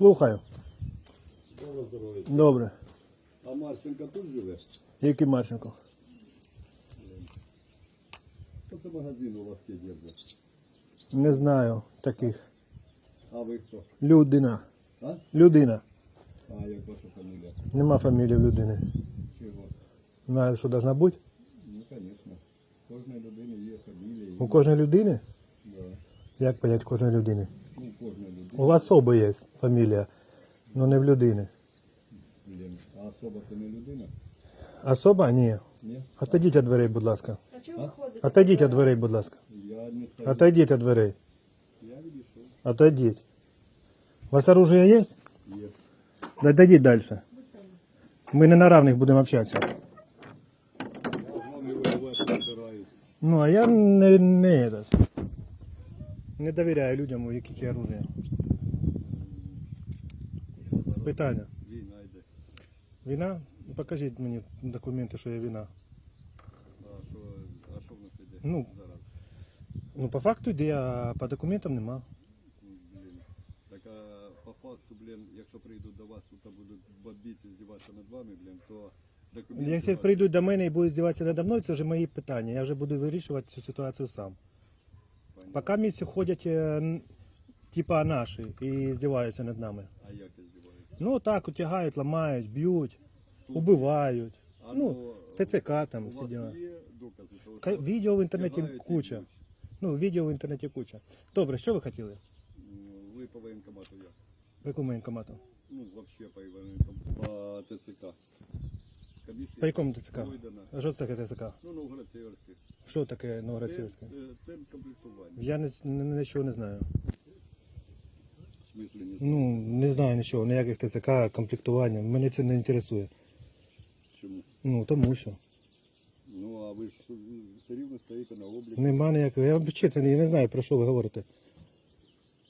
Слухаю. Добро здоров'я. Добре. А Марченко тут живе? Який Марченко? Що це магазин у вас є держить? Не знаю таких. А ви хто? Людина. А? Людина. А як ваша фамілія? Нема фамілії в людини. Чого? Знаю, що должна бути. Ну, звісно. У Кожної людини є фамілія. У кожної людини? Да. Як понять кожної людини? Ну, у кожної людини, У особи є фамілія, але не в людини. блін. А особа це не людина? Особа? Ні. Ні? Отойдіть від дверей, будь ласка. А чого ви ходите? Отойдіть від дверей, будь ласка. Я не стою. Отойдіть від дверей. Я відійшов. Отойдіть. У вас оружие є? Є. Да дойдіть далі. Ми не на равних будемо общатися. Я з вами воювати збираюсь. Ну, а я не, не, этот, не довіряю людям, у яких є оружие. Питання. Війна йде. Війна? Покажіть мені документи, що є війна. А що, а що в нас йде Ну. зараз? Ну, по факту йде, а по документам нема. Блін. Так а по факту, блін, якщо прийдуть до вас, тут будуть бомбити, здіватися над вами, блін, то документи... Якщо ваші- прийдуть до мене і будуть здіватися надо мною, це вже мої питання. Я вже буду вирішувати цю ситуацію сам. Понятно. Поки місці ходять е, н- типа наші і здіваються над нами. А як я здіваюся? Ну так, утягають, ламають, б'ють, убивають. А Ну, ТЦК там у всі вас діла. є докази того, Ка- що Відео в інтернеті куча. Ну, відео в інтернеті куча. Добре, що ви хотіли? Ну, Ви по воєнкомату як? В якому воєнкомату? Ну, вообще по воєнкомату. По ТЦК. Комісія По якому ТЦК? пройдена. А Що це таке ТЦК? Ну, Новгород Северський. Що таке Новгород-Сіверське? е, це комплектування. Я не, з- н- нічого не знаю. Смислі не знаю. Ну, не знаю нічого, ніяких ТЦК, комплектування. Мене це не інтересує. Чому? Ну, тому що. Ну, а ви ж все рівно стоїте на обліку. Нема ніякого. Я взагалі це не, я не знаю, про що ви говорите.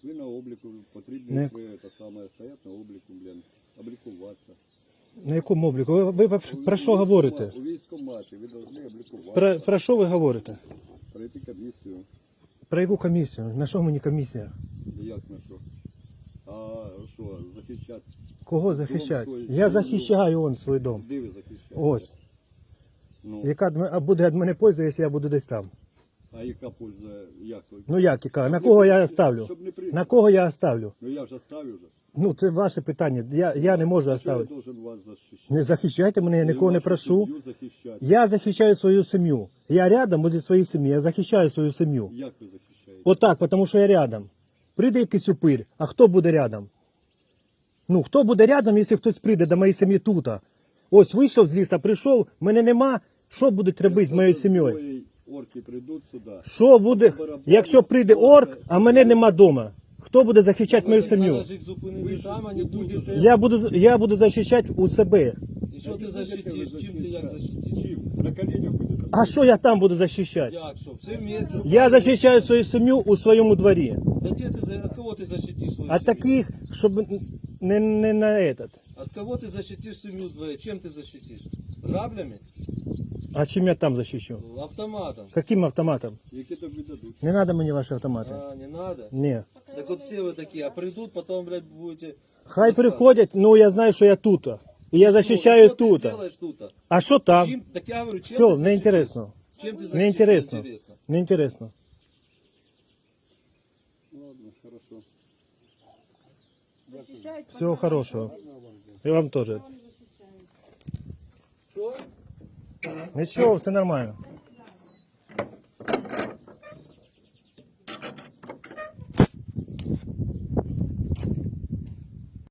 Ви на обліку, потрібно, Не- ви це саме стоять на обліку, блін, облікуватися. На якому обліку? Ви, ви про- про що говорите? У військкоматі ви повинні облікуватися, Про, про що ви говорите? пройти комісію. Про яку комісію? На що мені комісія? Як на що? А що, захищати? Кого захищати? Я захищаю он свій дом. Де ви захищаєте? Ось. Ну, Яка дм- а буде від мене польза, якщо я буду десь там? а яка польза? Як? Ну як яка? На кого я оставлю? Щоб не при... На кого я оставлю? Ну я вже ставлю вже. Ну це ваше питання. Я, я не можу Що я оставити. должен вас захищати? Не захищайте мене, я нікого не вашу прошу. сім'ю захищати. Я захищаю свою сім'ю. Я рядом возле своєї сім'ї, я захищаю свою сім'ю. Як ви захищаєте? Отак, тому що я рядом. Прийде якийсь упир, а хто буде рядом? Ну, хто буде рядом, якщо хтось прийде до моєї сім'ї тут? Ось вийшов з ліса, прийшов, мене нема. Що будуть робити з моєю сім'єю? Орки прийдуть сюди. Що буде, якщо прийде орк, а мене нема вдома? Хто буде захищати мою сім'ю? Я буду, я буду захищати у себе. І що ти защитиш? Чим ти як защитиш? На коленях будете? А що я там буду захищати? Як що? Все. Я захищаю свою сім'ю у своєму дворі. Да где ты, за- от кого ты защитишь свою А семью? таких, щоб не, не на этот. От кого ты защитишь семью твою? Чем ты защитишь? Граблями? А чим я там захищу? Автоматом? Каким автоматом? Які тобі дадуть? Не надо мені ваші автомати. А, не надо? Ні. Так вот все вы такие, а придут, потом, блядь, будете... Хай рассказывать. приходять, ну я знаю, що я тут. І я захищаю Что ты тут. сделаешь тут? А що там? Чем, так я говорю, чем Все, ты не защитишь? інтересно. Чем ты защитишь? Не інтересно. Защищають Всего хорошего. И вам тоже. Ничего, все нормально.